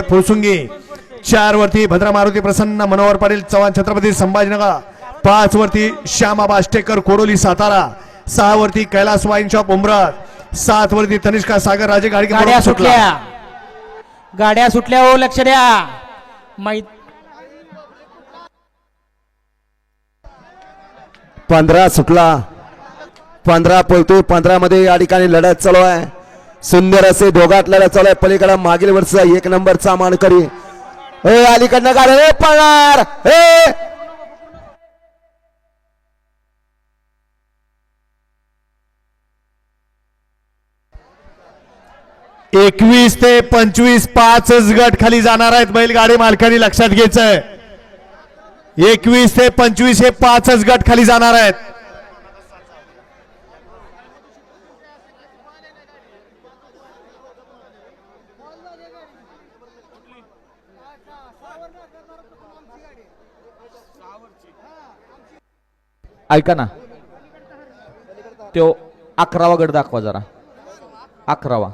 फुरसुंगी चार वरती भद्रा मारुती प्रसन्न मनोहर पाटील चव्हाण छत्रपती संभाजीनगर. पाच वरती श्यामा बाष्टेकर कोडोली सातारा. सहा वरती कैलास वाईन शॉप उमरत सात वरती तनिष्का सागर राजे गाड्या. सुटल्या. गाड्या सुटल्या हो लक्ष द्या. मै पंधरा सुटला. पंधरा पळतोय पंधरा मध्ये या ठिकाणी लढत चालू आहे. सुंदर असे दोघात लढत चालू आहे. पलीकडे मागील वर्ष एक नंबरचा मानकरी. ए अलीकडनं काढ ए पगार हे एकवीस ते पंचवीस पाचच गट खाली जाणार आहेत बैलगाडी मालकांनी लक्षात घ्यायचंय. एकवीस ते पंचवीस हे पाचच गट खाली जाणार आहेत. ऐका ना. तो अकरावा गट दाखवा जरा. अकरावा.